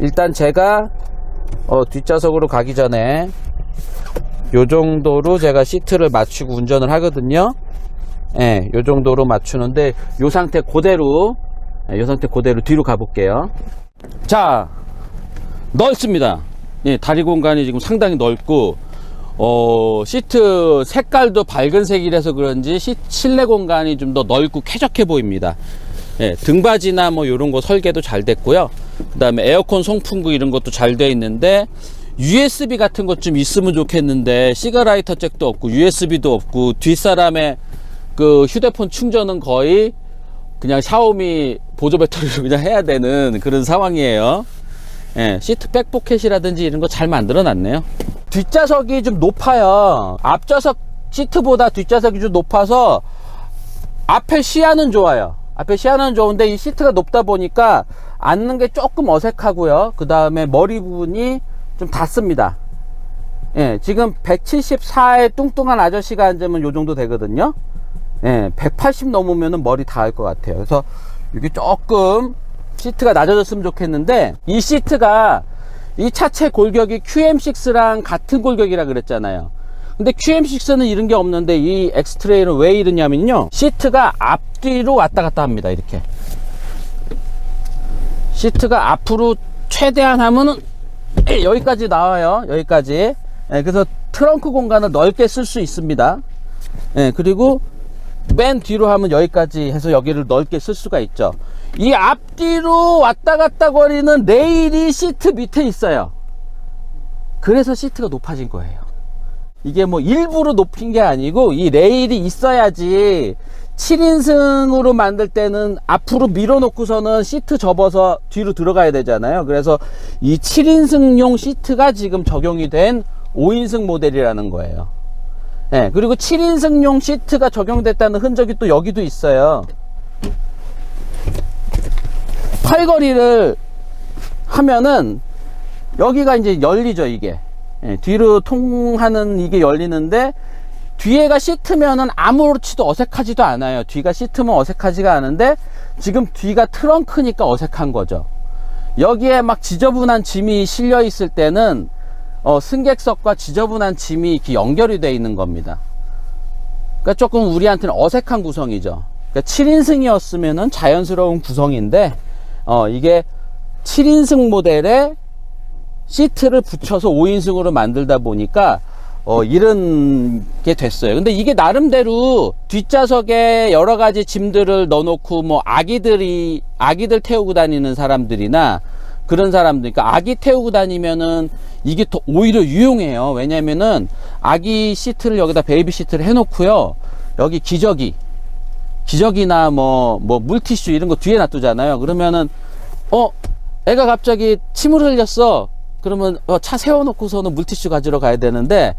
일단 제가 어, 뒷좌석으로 가기 전에 요 정도로 제가 시트를 맞추고 운전을 하거든요. 예, 요 정도로 맞추는데 요 상태 그대로 예, 요 상태 그대로 뒤로 가볼게요. 자, 넓습니다. 예, 다리 공간이 지금 상당히 넓고 어, 시트 색깔도 밝은 색이라서 그런지 시, 실내 공간이 좀 더 넓고 쾌적해 보입니다. 예, 등받이나 뭐 이런 거 설계도 잘 됐고요. 그 다음에 에어컨 송풍구 이런 것도 잘 돼 있는데 USB 같은 것 좀 있으면 좋겠는데 시가라이터 잭도 없고 USB도 없고 뒷사람의 그 휴대폰 충전은 거의 그냥 샤오미 보조 배터리로 그냥 해야 되는 그런 상황이에요. 예, 시트 백포켓이라든지 이런 거 잘 만들어 놨네요. 뒷좌석이 좀 높아요. 앞좌석 시트보다 뒷좌석이 좀 높아서 앞에 시야는 좋아요. 앞에 시야는 좋은데 이 시트가 높다 보니까 앉는 게 조금 어색하고요. 그 다음에 머리 부분이 좀 닿습니다. 예, 지금 174의 뚱뚱한 아저씨가 앉으면 요 정도 되거든요. 예, 180 넘으면 머리 닿을 것 같아요. 그래서 이게 조금 시트가 낮아졌으면 좋겠는데 이 시트가 이 차체 골격이 QM6랑 같은 골격이라 그랬잖아요. 근데 QM6는 이런 게 없는데 이 엑스트레이는 왜 이러냐면요. 시트가 앞뒤로 왔다 갔다 합니다. 이렇게. 시트가 앞으로 최대한 하면은 여기까지 나와요. 여기까지. 예, 그래서 트렁크 공간을 넓게 쓸 수 있습니다. 예, 그리고 맨 뒤로 하면 여기까지 해서 여기를 넓게 쓸 수가 있죠. 이 앞뒤로 왔다 갔다 거리는 레일이 시트 밑에 있어요. 그래서 시트가 높아진 거예요. 이게 뭐 일부러 높인 게 아니고 이 레일이 있어야지 7인승으로 만들 때는 앞으로 밀어놓고서는 시트 접어서 뒤로 들어가야 되잖아요. 그래서 이 7인승용 시트가 지금 적용이 된 5인승 모델이라는 거예요. 네, 그리고 7인승용 시트가 적용됐다는 흔적이 또 여기도 있어요. 팔걸이를 하면은 여기가 이제 열리죠, 이게. 예, 뒤로 통하는 이게 열리는데 뒤에가 시트면은 아무렇지도 어색하지도 않아요. 뒤가 시트면 어색하지가 않은데 지금 뒤가 트렁크니까 어색한 거죠. 여기에 막 지저분한 짐이 실려 있을 때는 어, 승객석과 지저분한 짐이 이렇게 연결이 되어 있는 겁니다. 그러니까 조금 우리한테는 어색한 구성이죠. 그러니까 7인승이었으면은 자연스러운 구성인데 어, 이게 7인승 모델에 시트를 붙여서 5인승으로 만들다 보니까 어, 이런 게 됐어요. 근데 이게 나름대로 뒷좌석에 여러 가지 짐들을 넣어놓고 뭐 아기들이, 아기들 태우고 다니는 사람들이나 그런 사람들, 그러니까 아기 태우고 다니면은 이게 더 오히려 유용해요. 왜냐면은 아기 시트를 여기다 베이비 시트를 해놓고요. 여기 기저귀, 기저귀나 뭐, 뭐 물티슈 이런 거 뒤에 놔두잖아요. 그러면은, 어, 애가 갑자기 침을 흘렸어. 그러면 어, 차 세워놓고서는 물티슈 가지러 가야 되는데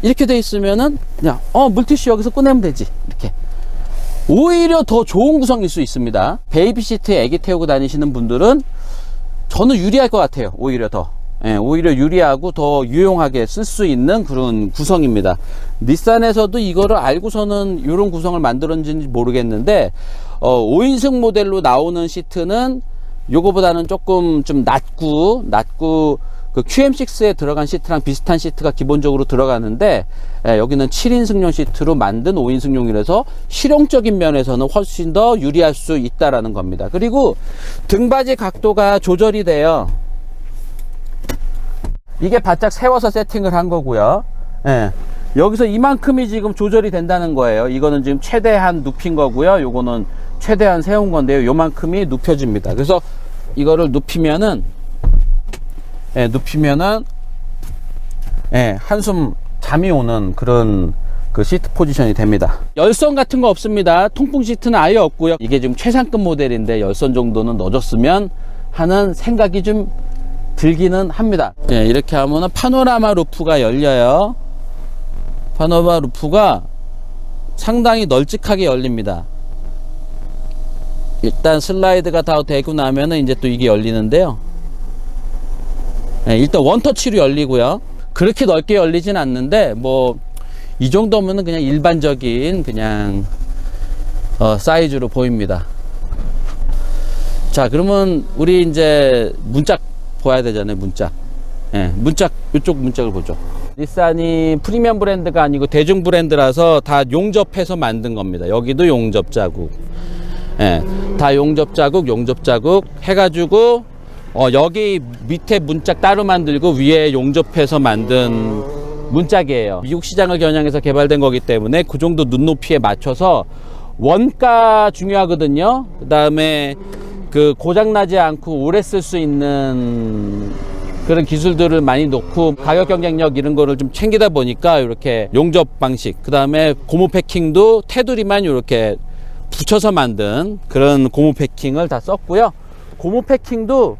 이렇게 돼 있으면은 그냥 어 물티슈 여기서 꺼내면 되지. 이렇게. 오히려 더 좋은 구성일 수 있습니다. 베이비 시트에 애기 태우고 다니시는 분들은 저는 유리할 것 같아요. 오히려 더. 예, 오히려 유리하고 더 유용하게 쓸 수 있는 그런 구성입니다. 닛산에서도 이거를 알고서는 이런 구성을 만들었는지 모르겠는데 어, 5인승 모델로 나오는 시트는 요거보다는 조금 좀 낮고 낮고 그 QM6에 들어간 시트랑 비슷한 시트가 기본적으로 들어가는데 예, 여기는 7인 승용 시트로 만든 5인 승용이라서 실용적인 면에서는 훨씬 더 유리할 수 있다라는 겁니다. 그리고 등받이 각도가 조절이 돼요. 이게 바짝 세워서 세팅을 한 거고요. 예. 여기서 이만큼이 지금 조절이 된다는 거예요. 이거는 지금 최대한 눕힌 거고요. 요거는 최대한 세운 건데요. 요만큼이 눕혀집니다. 그래서 이거를 눕히면은 예, 눕히면은 예, 한숨 잠이 오는 그런 그 시트 포지션이 됩니다. 열선 같은 거 없습니다. 통풍 시트는 아예 없고요. 이게 지금 최상급 모델인데 열선 정도는 넣어줬으면 하는 생각이 좀 들기는 합니다. 예, 이렇게 하면은 파노라마 루프가 열려요. 파노라마 루프가 상당히 널찍하게 열립니다. 일단 슬라이드가 다 되고 나면은 이제 또 이게 열리는데요. 네, 일단 원터치로 열리고요. 그렇게 넓게 열리진 않는데 뭐 이 정도면은 그냥 일반적인 그냥 어, 사이즈로 보입니다. 자, 그러면 우리 이제 문짝 보아야 되잖아요 문짝 예, 문짝 이쪽 문짝을 보죠 닛산이 프리미엄 브랜드가 아니고 대중 브랜드라서 다 용접해서 만든 겁니다 여기도 용접 자국 예, 다 용접 자국 용접 자국 해가지고 어, 여기 밑에 문짝 따로 만들고 위에 용접해서 만든 문짝이에요. 미국 시장을 겨냥해서 개발된 거기 때문에 그 정도 눈높이에 맞춰서 원가 중요하거든요. 그 다음에 그 고장나지 않고 오래 쓸 수 있는 그런 기술들을 많이 놓고 가격 경쟁력 이런 거를 좀 챙기다 보니까 이렇게 용접 방식, 그 다음에 고무 패킹도 테두리만 이렇게 붙여서 만든 그런 고무 패킹을 다 썼고요. 고무 패킹도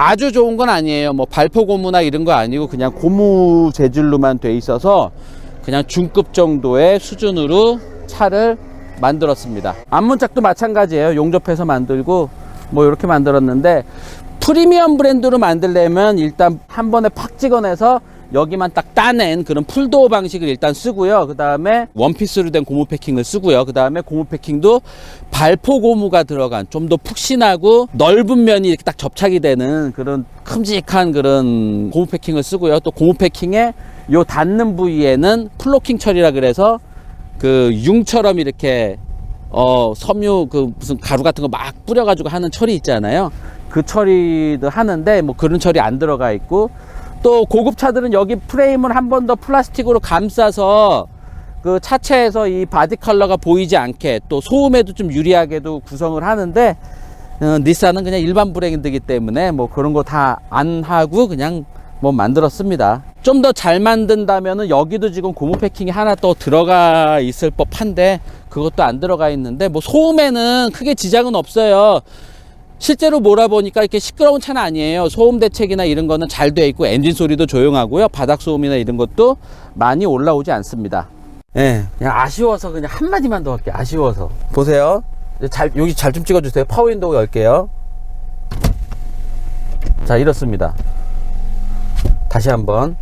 아주 좋은 건 아니에요. 뭐 발포 고무나 이런 거 아니고 그냥 고무 재질로만 돼 있어서 그냥 중급 정도의 수준으로 차를 만들었습니다. 앞문짝도 마찬가지예요. 용접해서 만들고 뭐 이렇게 만들었는데 프리미엄 브랜드로 만들려면 일단 한 번에 팍 찍어내서 여기만 딱 따낸 그런 풀도어 방식을 일단 쓰고요. 그 다음에 원피스로 된 고무 패킹을 쓰고요. 그 다음에 고무 패킹도 발포 고무가 들어간 좀 더 푹신하고 넓은 면이 이렇게 딱 접착이 되는 그런 큼직한 그런 고무 패킹을 쓰고요. 또 고무 패킹에 요 닿는 부위에는 플로킹 처리라 그래서 그 융처럼 이렇게 어 섬유 그 무슨 가루 같은 거 막 뿌려가지고 하는 처리 있잖아요. 그 처리도 하는데 뭐 그런 처리 안 들어가 있고 또 고급 차들은 여기 프레임을 한 번 더 플라스틱으로 감싸서 그 차체에서 이 바디 컬러가 보이지 않게 또 소음에도 좀 유리하게도 구성을 하는데 어, 닛산은 그냥 일반 브랜드이기 때문에 뭐 그런 거 다 안 하고 그냥 뭐 만들었습니다. 좀 더 잘 만든다면은 여기도 지금 고무 패킹이 하나 또 들어가 있을 법한데 그것도 안 들어가 있는데 뭐 소음에는 크게 지장은 없어요. 실제로 몰아보니까 이렇게 시끄러운 차는 아니에요. 소음 대책이나 이런 거는 잘 돼 있고 엔진 소리도 조용하고요. 바닥 소음이나 이런 것도 많이 올라오지 않습니다. 예, 그냥 아쉬워서 그냥 한마디만 더 할게요. 아쉬워서. 보세요. 잘, 여기 잘 좀 찍어주세요. 파워윈도우 열게요. 자, 이렇습니다. 다시 한번.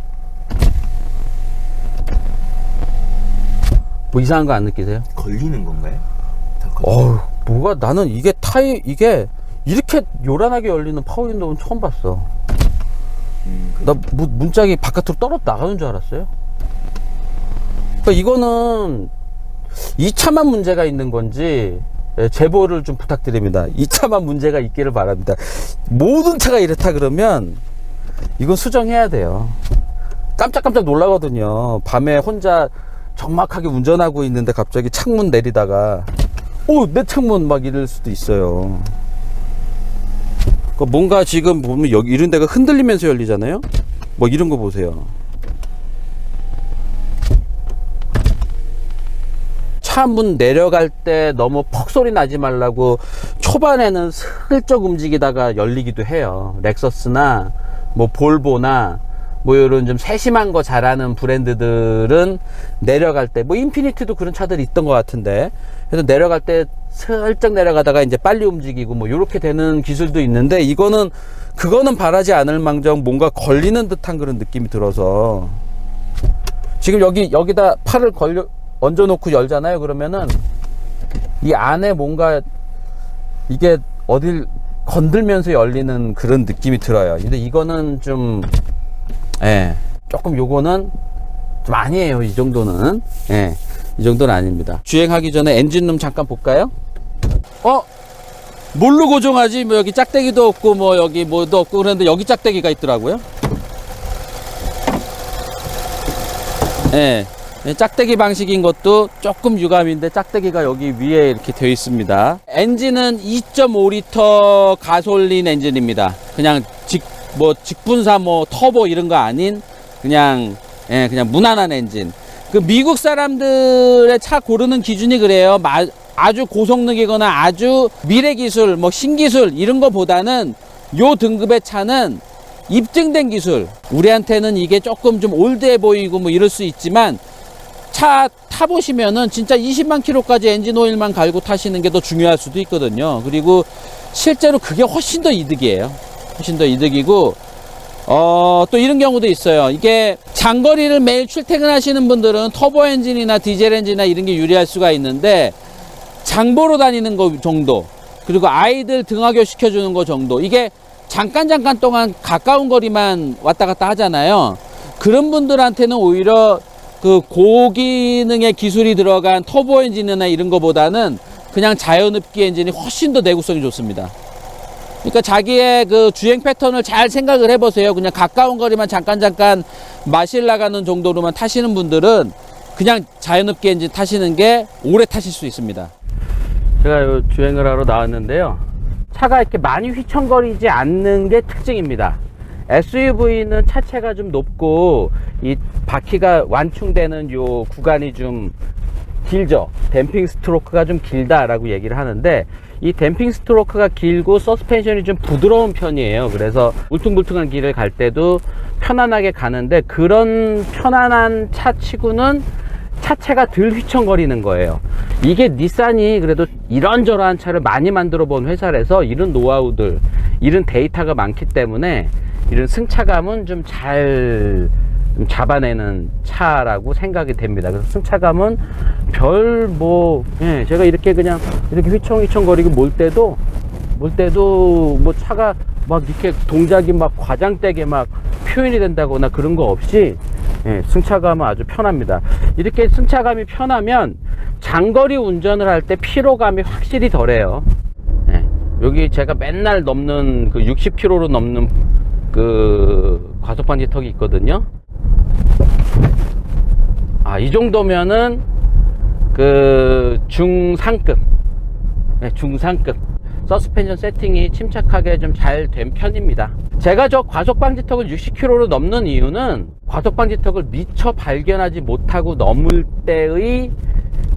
뭐 이상한 거 안 느끼세요? 걸리는 건가요? 어우, 뭐가 나는 이게 타이, 이게 이렇게 요란하게 열리는 파워윈도우는 처음 봤어. 나 문- 문짝이 바깥으로 떨어 나가는 줄 알았어요. 그러니까 이거는 이 차만 문제가 있는 건지 예, 제보를 좀 부탁드립니다. 이 차만 문제가 있기를 바랍니다. 모든 차가 이렇다 그러면 이건 수정해야 돼요. 깜짝깜짝 놀라거든요. 밤에 혼자 적막하게 운전하고 있는데 갑자기 창문 내리다가 오, 내 창문 막 이럴 수도 있어요. 그러니까 뭔가 지금 보면 여기 이런 데가 흔들리면서 열리잖아요. 뭐 이런 거 보세요. 차 문 내려갈 때 너무 퍽 소리 나지 말라고 초반에는 슬쩍 움직이다가 열리기도 해요. 렉서스나 뭐 볼보나 뭐 이런 좀 세심한 거 잘하는 브랜드들은 내려갈 때 뭐 인피니티도 그런 차들이 있던 것 같은데 그래서 내려갈 때 슬쩍 내려가다가 이제 빨리 움직이고 뭐 이렇게 되는 기술도 있는데 이거는 그거는 바라지 않을 망정 뭔가 걸리는 듯한 그런 느낌이 들어서 지금 여기 여기다 팔을 걸려 얹어 놓고 열잖아요 그러면은 이 안에 뭔가 이게 어딜 건들면서 열리는 그런 느낌이 들어요 근데 이거는 좀 예, 조금 요거는 좀 아니에요. 이 정도는. 예, 이 정도는 아닙니다. 주행하기 전에 엔진룸 잠깐 볼까요? 어? 뭘로 고정하지? 뭐 여기 짝대기도 없고 뭐 여기 뭐도 없고 그런데 여기 짝대기가 있더라고요. 예. 예, 짝대기 방식인 것도 조금 유감인데 짝대기가 여기 위에 이렇게 되어 있습니다. 엔진은 2.5리터 가솔린 엔진입니다. 그냥 직, 뭐 직분사 뭐 터보 이런 거 아닌 그냥 예, 그냥 무난한 엔진. 그 미국 사람들의 차 고르는 기준이 그래요. 마- 아주 고성능이거나 아주 미래 기술, 뭐 신기술 이런 거보다는 요 등급의 차는 입증된 기술. 우리한테는 이게 조금 좀 올드해 보이고 뭐 이럴 수 있지만 차 타보시면은 진짜 20만 킬로까지 엔진 오일만 갈고 타시는 게 더 중요할 수도 있거든요. 그리고 실제로 그게 훨씬 더 이득이에요. 훨씬 더 이득이고, 어, 또 이런 경우도 있어요. 이게 장거리를 매일 출퇴근하시는 분들은 터보 엔진이나 디젤 엔진이나 이런 게 유리할 수가 있는데, 장보러 다니는 거 정도, 그리고 아이들 등하교 시켜주는 거 정도, 이게 잠깐 잠깐 동안 가까운 거리만 왔다 갔다 하잖아요. 그런 분들한테는 오히려 그 고기능의 기술이 들어간 터보 엔진이나 이런 거보다는 그냥 자연흡기 엔진이 훨씬 더 내구성이 좋습니다. 그러니까 자기의 그 주행 패턴을 잘 생각을 해보세요. 그냥 가까운 거리만 잠깐 잠깐 마실 나가는 정도로만 타시는 분들은 그냥 자연흡기 엔진 타시는 게 오래 타실 수 있습니다. 제가 요 주행을 하러 나왔는데요. 차가 이렇게 많이 휘청거리지 않는 게 특징입니다. SUV는 차체가 좀 높고 이 바퀴가 완충되는 요 구간이 좀 길죠. 댐핑 스트로크가 좀 길다라고 얘기를 하는데 이 댐핑 스트로크가 길고 서스펜션이 좀 부드러운 편이에요. 그래서 울퉁불퉁한 길을 갈 때도 편안하게 가는데 그런 편안한 차 치고는 차체가 덜 휘청거리는 거예요. 이게 닛산이 그래도 이런저런 차를 많이 만들어 본 회사라서 이런 노하우들, 이런 데이터가 많기 때문에 이런 승차감은 좀잘 잡아내는 차라고 생각이 됩니다. 그래서 승차감은 별 뭐, 예, 제가 이렇게 그냥 이렇게 휘청휘청거리고 몰 때도, 몰 때도 뭐 차가 막 이렇게 동작이 막 과장되게 막 표현이 된다거나 그런 거 없이 예, 승차감은 아주 편합니다. 이렇게 승차감이 편하면 장거리 운전을 할 때 피로감이 확실히 덜해요. 예, 여기 제가 맨날 넘는 그 60km로 넘는 그 과속방지 턱이 있거든요. 아, 이 정도면은 그 중상급. 네, 중상급. 서스펜션 세팅이 침착하게 좀 잘 된 편입니다. 제가 저 과속 방지턱을 60km로 넘는 이유는 과속방지턱을 미처 발견하지 못하고 넘을 때의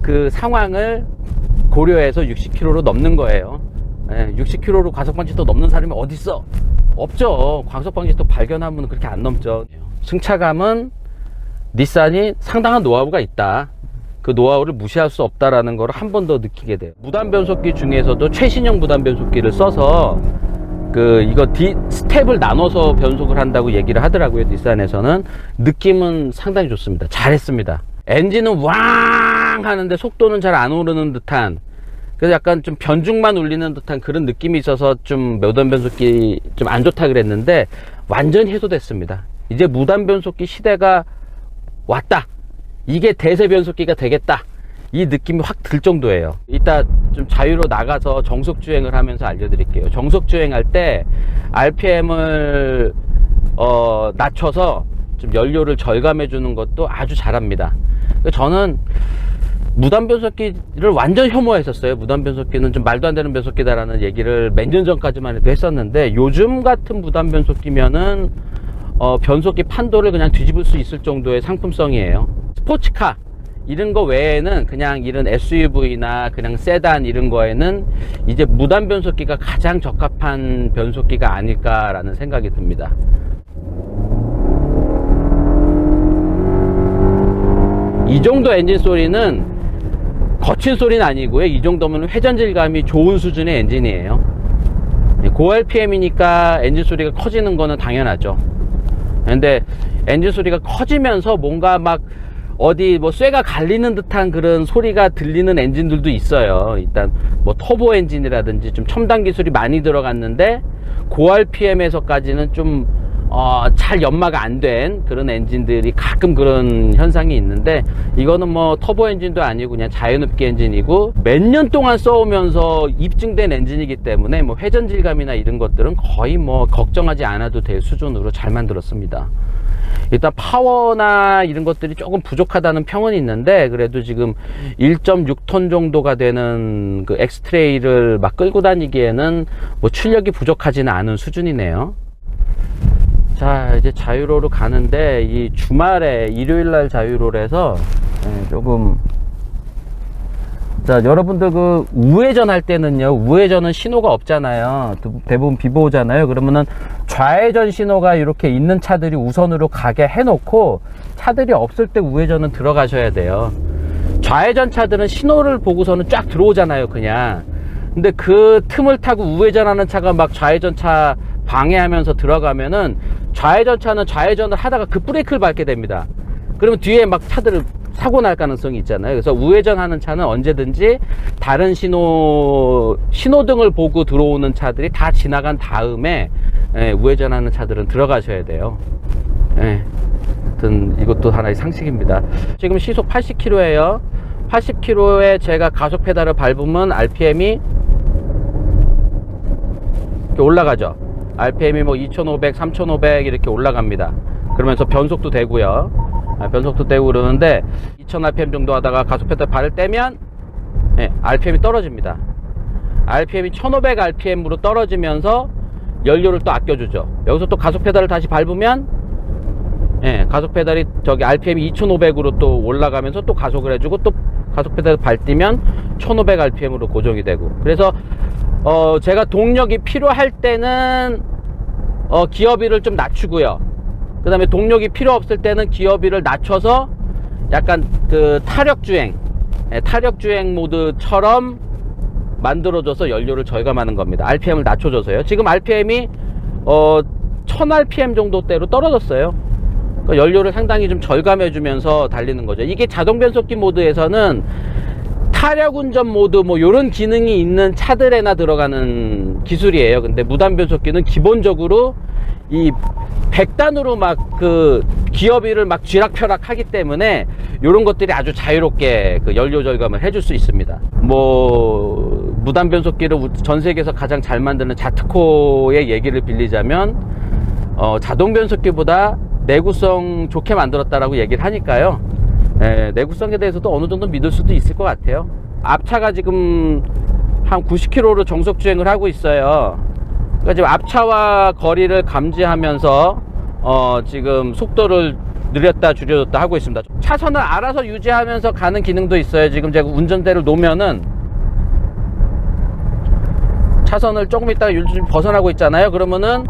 그 상황을 고려해서 60km로 넘는 거예요. 60km로 과속방지턱 넘는 사람이 어딨어? 없죠. 과속방지턱 발견하면 그렇게 안 넘죠. 승차감은 닛산이 상당한 노하우가 있다. 그 노하우를 무시할 수 없다라는 걸 한 번 더 느끼게 돼요. 무단 변속기 중에서도 최신형 무단 변속기를 써서 그 이거 디 스텝을 나눠서 변속을 한다고 얘기를 하더라고요. 닛산에서는 느낌은 상당히 좋습니다. 잘했습니다. 엔진은 왕 하는데 속도는 잘 안 오르는 듯한 그래서 약간 좀 변죽만 울리는 듯한 그런 느낌이 있어서 좀 무단 변속기 좀 안 좋다 그랬는데 완전히 해소됐습니다. 이제 무단 변속기 시대가 왔다. 이게 대세 변속기가 되겠다. 이 느낌이 확 들 정도예요. 이따 좀 자유로 나가서 정속 주행을 하면서 알려드릴게요. 정속 주행할 때 RPM을 어, 낮춰서 좀 연료를 절감해 주는 것도 아주 잘합니다. 저는 무단 변속기를 완전 혐오했었어요. 무단 변속기는 좀 말도 안 되는 변속기다라는 얘기를 몇 년 전까지만 해도 했었는데 요즘 같은 무단 변속기면은 어, 변속기 판도를 그냥 뒤집을 수 있을 정도의 상품성이에요. 스포츠카 이런 거 외에는 그냥 이런 SUV나 그냥 세단 이런 거에는 이제 무단 변속기가 가장 적합한 변속기가 아닐까라는 생각이 듭니다. 이 정도 엔진 소리는 거친 소리는 아니고요. 이 정도면 회전 질감이 좋은 수준의 엔진이에요. 고 RPM이니까 엔진 소리가 커지는 거는 당연하죠. 근데 엔진 소리가 커지면서 뭔가 막 어디 뭐 쇠가 갈리는 듯한 그런 소리가 들리는 엔진들도 있어요. 일단 뭐 터보 엔진이라든지 좀 첨단 기술이 많이 들어갔는데 고 RPM에서까지는 좀 어, 잘 연마가 안 된 그런 엔진들이 가끔 그런 현상이 있는데 이거는 뭐 터보 엔진도 아니고 그냥 자연흡기 엔진이고 몇 년 동안 써오면서 입증된 엔진이기 때문에 뭐 회전 질감이나 이런 것들은 거의 뭐 걱정하지 않아도 될 수준으로 잘 만들었습니다. 일단 파워나 이런 것들이 조금 부족하다는 평은 있는데 그래도 지금 1.6톤 정도가 되는 그 엑스트레이를 막 끌고 다니기에는 뭐 출력이 부족하지는 않은 수준이네요. 자 이제 자유로로 가는데 이 주말에 일요일날 자유로라서 예, 조금 자 여러분들 그 우회전 할 때는요 우회전은 신호가 없잖아요 대부분 비보잖아요 그러면은 좌회전 신호가 이렇게 있는 차들이 우선으로 가게 해놓고 차들이 없을 때 우회전은 들어가셔야 돼요 좌회전 차들은 신호를 보고서는 쫙 들어오잖아요 그냥 근데 그 틈을 타고 우회전하는 차가 막 좌회전 차 방해하면서 들어가면은 좌회전 차는 좌회전을 하다가 그 브레이크를 밟게 됩니다. 그러면 뒤에 막 차들을 사고 날 가능성이 있잖아요. 그래서 우회전하는 차는 언제든지 다른 신호 신호등을 보고 들어오는 차들이 다 지나간 다음에 예, 우회전하는 차들은 들어가셔야 돼요. 예. 하여튼 이것도 하나의 상식입니다. 지금 시속 80km예요. 80km에 제가 가속 페달을 밟으면 RPM이 이렇게 올라가죠. RPM이 뭐 2,500, 3,500 이렇게 올라갑니다. 그러면서 변속도 되고요. 아, 변속도 되고 그러는데 2,000 RPM 정도 하다가 가속 페달 발을 떼면 예, RPM이 떨어집니다. RPM이 1,500 RPM으로 떨어지면서 연료를 또 아껴주죠. 여기서 또 가속 페달을 다시 밟으면 예, 가속 페달이 저기 RPM이 2,500으로 또 올라가면서 또 가속을 해주고 또 가속 페달을 밟으면 1,500 RPM으로 고정이 되고 그래서 어 제가 동력이 필요할 때는 어 기어비를 좀 낮추고요. 그 다음에 동력이 필요 없을 때는 기어비를 낮춰서 약간 그 타력 주행, 예, 타력 주행 모드처럼 만들어줘서 연료를 절감하는 겁니다. RPM을 낮춰줘서요. 지금 RPM이 어 1000rpm 정도대로 떨어졌어요. 그러니까 연료를 상당히 좀 절감해주면서 달리는 거죠. 이게 자동 변속기 모드에서는 타력 운전 모드 뭐 이런 기능이 있는 차들에나 들어가는 기술이에요. 근데 무단 변속기는 기본적으로 이 100단으로 막 그 기어비를 막 쥐락펴락 하기 때문에 이런 것들이 아주 자유롭게 그 연료 절감을 해줄 수 있습니다. 뭐 무단 변속기를 우- 전 세계에서 가장 잘 만드는 자트코의 얘기를 빌리자면 어, 자동 변속기보다 내구성 좋게 만들었다라고 얘기를 하니까요. 예, 내구성에 대해서도 어느 정도 믿을 수도 있을 것 같아요. 앞차가 지금 한 90km로 정속 주행을 하고 있어요. 그러니까 지금 앞차와 거리를 감지하면서 어, 지금 속도를 느렸다 줄여줬다 하고 있습니다. 차선을 알아서 유지하면서 가는 기능도 있어요. 지금 제가 운전대를 놓으면은 차선을 조금 있다가 요즘 벗어나고 있잖아요. 그러면은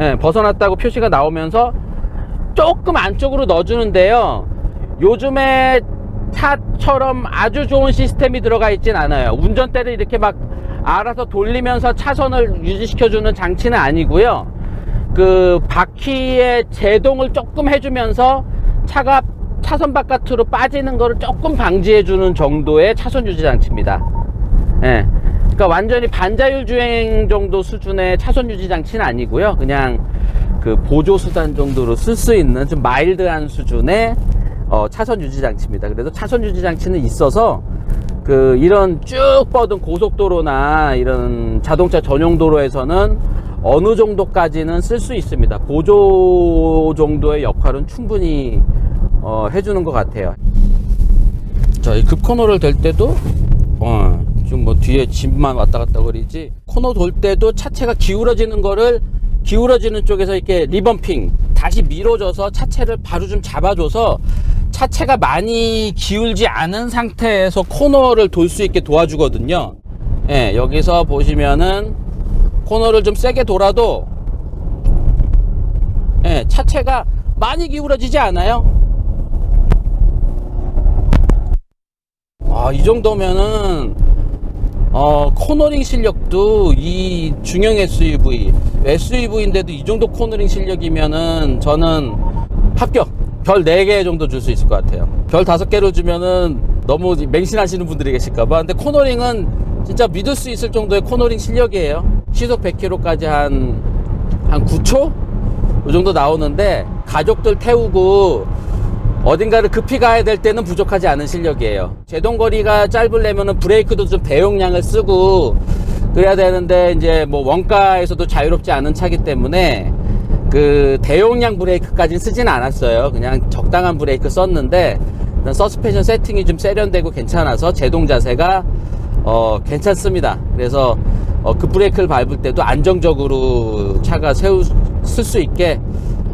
예, 벗어났다고 표시가 나오면서 조금 안쪽으로 넣어주는데요. 요즘에 차처럼 아주 좋은 시스템이 들어가 있진 않아요. 운전대를 이렇게 막 알아서 돌리면서 차선을 유지시켜주는 장치는 아니고요. 그 바퀴의 제동을 조금 해주면서 차가 차선 바깥으로 빠지는 거를 조금 방지해주는 정도의 차선 유지 장치입니다. 예. 그러니까 완전히 반자율 주행 정도 수준의 차선 유지 장치는 아니고요. 그냥 그 보조 수단 정도로 쓸 수 있는 좀 마일드한 수준의 어, 차선 유지 장치입니다. 그래서 차선 유지 장치는 있어서 그 이런 쭉 뻗은 고속도로나 이런 자동차 전용 도로에서는 어느 정도까지는 쓸 수 있습니다. 보조 정도의 역할은 충분히 어, 해주는 것 같아요. 자, 이 급코너를 될 때도 어, 지금 뭐 뒤에 집만 왔다 갔다 거리지 코너 돌 때도 차체가 기울어지는 거를 기울어지는 쪽에서 이렇게 리범핑 다시 밀어줘서 차체를 바로 좀 잡아줘서 차체가 많이 기울지 않은 상태에서 코너를 돌 수 있게 도와주거든요. 예, 여기서 보시면은 코너를 좀 세게 돌아도 예, 차체가 많이 기울어지지 않아요. 아, 이 정도면은 어, 코너링 실력도 이 중형 SUV, SUV인데도 이 정도 코너링 실력이면은 저는 합격. 별 4개 정도 줄 수 있을 것 같아요. 별 5개로 주면은 너무 맹신하시는 분들이 계실까봐. 근데 코너링은 진짜 믿을 수 있을 정도의 코너링 실력이에요. 시속 100km까지 한, 한 9초? 이 정도 나오는데, 가족들 태우고 어딘가를 급히 가야 될 때는 부족하지 않은 실력이에요. 제동거리가 짧으려면은 브레이크도 좀 대용량을 쓰고 그래야 되는데 이제 뭐 원가에서도 자유롭지 않은 차기 때문에 그 대용량 브레이크까지는 쓰진 않았어요. 그냥 적당한 브레이크 썼는데 서스펜션 세팅이 좀 세련되고 괜찮아서 제동 자세가 어 괜찮습니다. 그래서 어, 그 브레이크를 밟을 때도 안정적으로 차가 세우 쓸 수 있게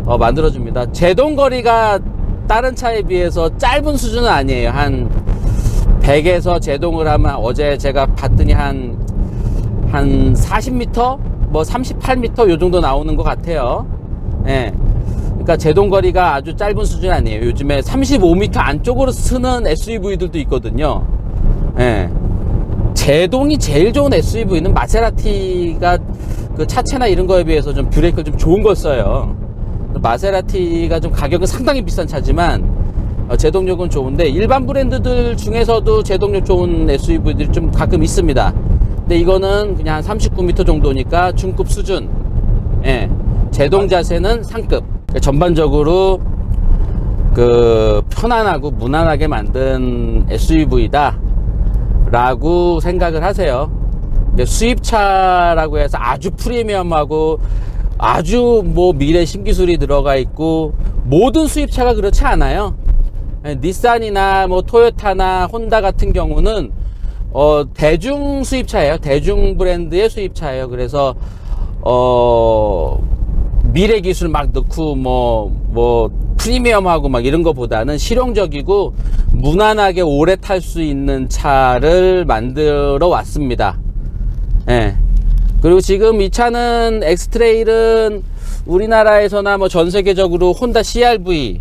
어, 만들어줍니다. 제동 거리가 다른 차에 비해서 짧은 수준은 아니에요. 한 100에서 제동을 하면 어제 제가 봤더니 한, 한 40m? 뭐 38m 요 정도 나오는 것 같아요. 예. 그러니까 제동 거리가 아주 짧은 수준 아니에요. 요즘에 35m 안쪽으로 쓰는 SUV들도 있거든요. 예. 제동이 제일 좋은 SUV는 마세라티가 그 차체나 이런 거에 비해서 좀 브레이크 좀 좋은 걸 써요. 마세라티가 좀 가격은 상당히 비싼 차지만 어, 제동력은 좋은데 일반 브랜드들 중에서도 제동력 좋은 SUV들이 좀 가끔 있습니다. 근데 이거는 그냥 한 39m 정도니까 중급 수준. 예. 제동 자세는 상급. 그러니까 전반적으로 그 편안하고 무난하게 만든 SUV다 라고 생각을 하세요. 수입차라고 해서 아주 프리미엄하고 아주 뭐 미래 신기술이 들어가 있고 모든 수입차가 그렇지 않아요. 예, 닛산이나 뭐 토요타나 혼다 같은 경우는 어 대중 수입차예요. 대중 브랜드의 수입차예요. 그래서 어 미래 기술 막 넣고 뭐뭐 프리미엄하고 막 이런 거보다는 실용적이고 무난하게 오래 탈 수 있는 차를 만들어 왔습니다. 예. 그리고 지금 이 차는 엑스트레일은 우리나라에서나 뭐 전 세계적으로 혼다 CRV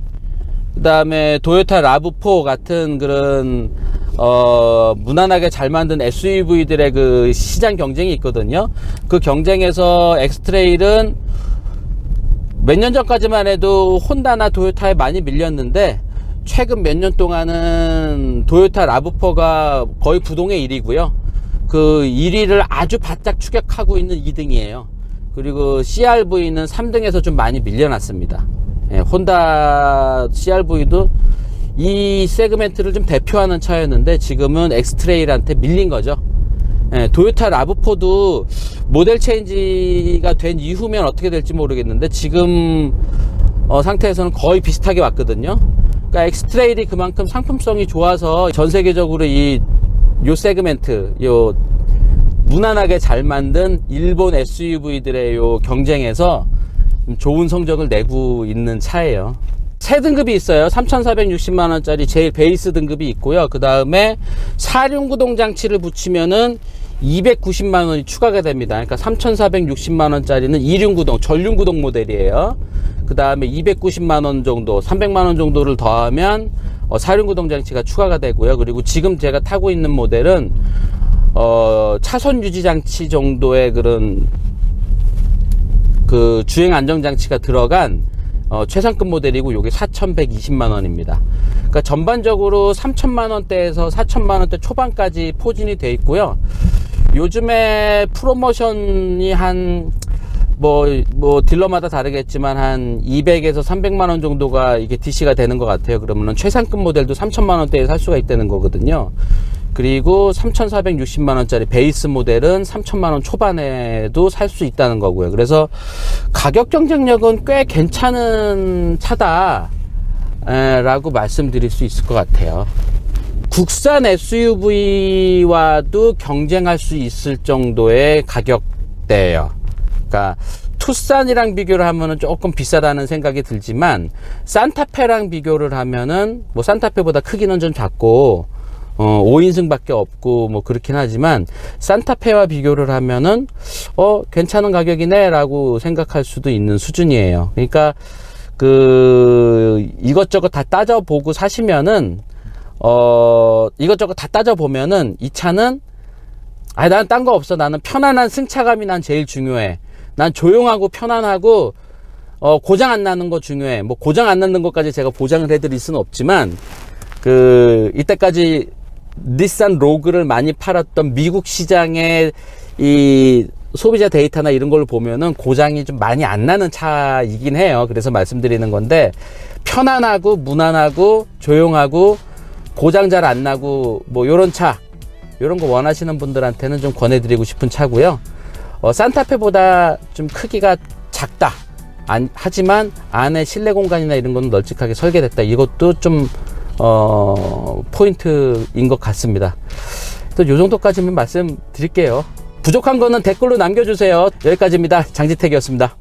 그다음에 도요타 라브4 같은 그런 어 무난하게 잘 만든 SUV들의 그 시장 경쟁이 있거든요. 그 경쟁에서 엑스트레일은 몇 년 전까지만 해도 혼다나 도요타에 많이 밀렸는데 최근 몇 년 동안은 도요타 라브4가 거의 부동의 1위고요. 그 1위를 아주 바짝 추격하고 있는 2등이에요. 그리고 CRV는 3등에서 좀 많이 밀려났습니다. 예, 혼다 CRV도 이 세그멘트를 좀 대표하는 차였는데 지금은 엑스트레일한테 밀린 거죠. 예, 도요타 라브4도 모델 체인지가 된 이후면 어떻게 될지 모르겠는데 지금 어, 상태에서는 거의 비슷하게 왔거든요. 그러니까 엑스트레일이 그만큼 상품성이 좋아서 전 세계적으로 이 요 세그멘트 요 무난하게 잘 만든 일본 SUV들의 요 경쟁에서 좀 좋은 성적을 내고 있는 차예요. 세 등급이 있어요. 3,460만 원짜리 제일 베이스 등급이 있고요. 그 다음에 사륜 구동 장치를 붙이면은 290만 원이 추가가 됩니다. 그러니까 3,460만 원짜리는 이륜 구동, 전륜 구동 모델이에요. 그 다음에 290만 원 정도, 300만 원 정도를 더하면 어, 사륜 구 동 장치가 추가가 되고요. 그리고 지금 제가 타고 있는 모델은 어, 차선 유지 장치 정도의 그런 그 주행 안정 장치가 들어간 어, 최상급 모델이고 요게 4,120만 원입니다. 그러니까 전반적으로 3천만 원대에서 4천만 원대 초반까지 포진이 돼 있고요. 요즘에 프로모션이 한 뭐, 뭐, 딜러마다 다르겠지만, 한 200에서 300만원 정도가 이게 DC가 되는 것 같아요. 그러면은 최상급 모델도 3천만원대에 살 수가 있다는 거거든요. 그리고 3,460만원짜리 베이스 모델은 3천만원 초반에도 살 수 있다는 거고요. 그래서 가격 경쟁력은 꽤 괜찮은 차다. 에, 라고 말씀드릴 수 있을 것 같아요. 국산 SUV와도 경쟁할 수 있을 정도의 가격대예요. 그러니까 투싼이랑 비교를 하면은 조금 비싸다는 생각이 들지만 산타페랑 비교를 하면은 뭐 산타페보다 크기는 좀 작고 어 5인승밖에 없고 뭐 그렇긴 하지만 산타페와 비교를 하면은 어 괜찮은 가격이네라고 생각할 수도 있는 수준이에요. 그러니까 그 이것저것 다 따져보고 사시면은 어 이것저것 다 따져보면은 이 차는 아, 난딴거 없어. 나는 편안한 승차감이 난 제일 중요해. 난 조용하고 편안하고, 어, 고장 안 나는 거 중요해. 뭐, 고장 안 나는 것까지 제가 보장을 해드릴 수는 없지만, 그, 이때까지 닛산 로그를 많이 팔았던 미국 시장의 이 소비자 데이터나 이런 걸 보면은 고장이 좀 많이 안 나는 차이긴 해요. 그래서 말씀드리는 건데, 편안하고, 무난하고, 조용하고, 고장 잘 안 나고, 뭐, 요런 차. 이런 거 원하시는 분들한테는 좀 권해드리고 싶은 차고요. 어, 산타페보다 좀 크기가 작다. 안, 하지만 안에 실내 공간이나 이런 거는 널찍하게 설계됐다. 이것도 좀 어, 포인트인 것 같습니다. 또 요 정도까지만 말씀드릴게요. 부족한 거는 댓글로 남겨주세요. 여기까지입니다. 장지택이었습니다.